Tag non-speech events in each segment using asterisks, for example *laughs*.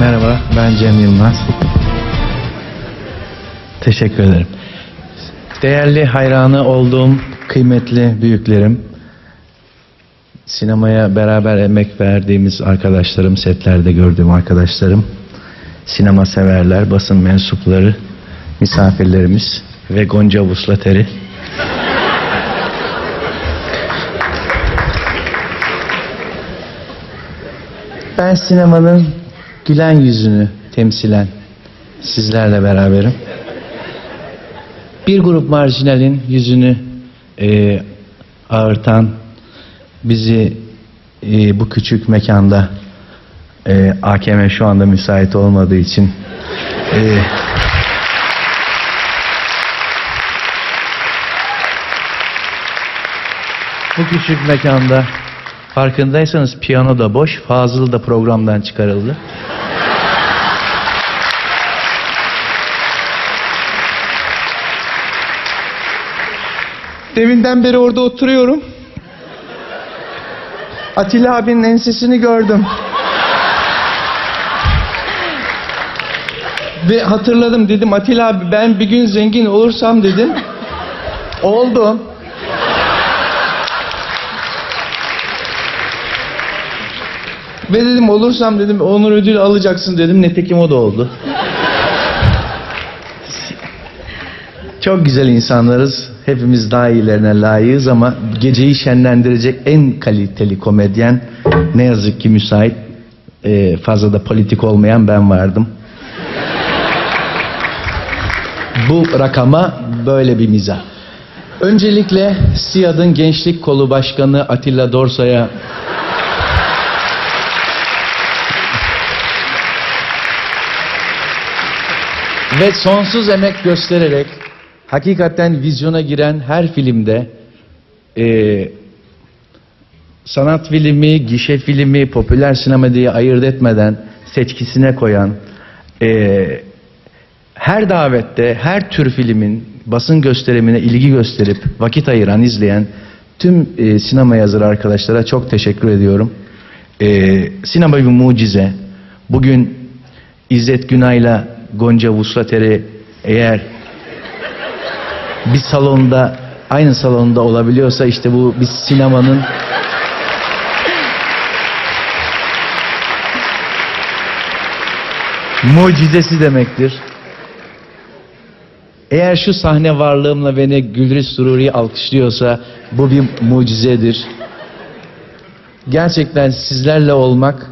Merhaba, ben Cem Yılmaz. Teşekkür ederim. Değerli hayranı olduğum kıymetli büyüklerim, sinemaya beraber emek verdiğimiz arkadaşlarım, setlerde gördüğüm arkadaşlarım, sinema severler, basın mensupları, misafirlerimiz ve Gonca Vuslateri. Ben sinemanın gülen yüzünü temsilen sizlerle beraberim. Bir grup marjinalin yüzünü e, ağırtan bizi e, bu küçük mekanda e, AKM şu anda müsait olmadığı için e, bu küçük mekanda farkındaysanız piyano da boş, Fazıl da programdan çıkarıldı. Deminden beri orada oturuyorum. Atilla abinin ensesini gördüm. Ve hatırladım dedim Atilla abi ben bir gün zengin olursam dedim. Oldu. Ve dedim olursam dedim onur ödülü alacaksın dedim. Netekim o da oldu. Çok güzel insanlarız. Hepimiz daha iyilerine layığız ama geceyi şenlendirecek en kaliteli komedyen ne yazık ki müsait e, fazla da politik olmayan ben vardım. Bu rakama böyle bir mizah. Öncelikle SİAD'ın Gençlik Kolu Başkanı Atilla Dorsa'ya ve sonsuz emek göstererek hakikaten vizyona giren her filmde eee, sanat filmi, gişe filmi, popüler sinema diye ayırt etmeden seçkisine koyan eee, her davette her tür filmin basın gösterimine ilgi gösterip vakit ayıran, izleyen tüm eee, sinema yazarı arkadaşlara çok teşekkür ediyorum. Eee, sinema bir mucize. Bugün İzzet Günay'la Gonca Vuslateri eğer bir salonda aynı salonda olabiliyorsa işte bu bir sinemanın mucizesi demektir. Eğer şu sahne varlığımla beni Gülriz Sururi alkışlıyorsa bu bir mucizedir. Gerçekten sizlerle olmak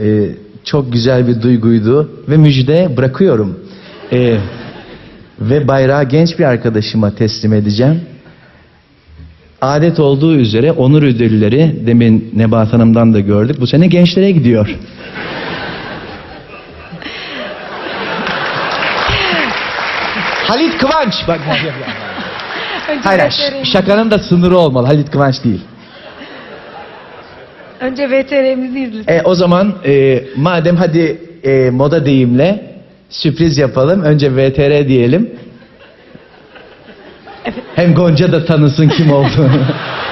e, çok güzel bir duyguydu ve müjde bırakıyorum. E, ve bayrağı genç bir arkadaşıma teslim edeceğim. Adet olduğu üzere onur ödülleri demin Nebahat Hanım'dan da gördük. Bu sene gençlere gidiyor. *laughs* Halit Kıvanç. Bak, Hayır, hayır, şakanın da sınırı olmalı. Halit Kıvanç değil. Önce VTR'mizi izlesin. E, o zaman e, madem hadi e, moda deyimle sürpriz yapalım. Önce VTR diyelim. Hem Gonca da tanısın kim olduğunu. *laughs*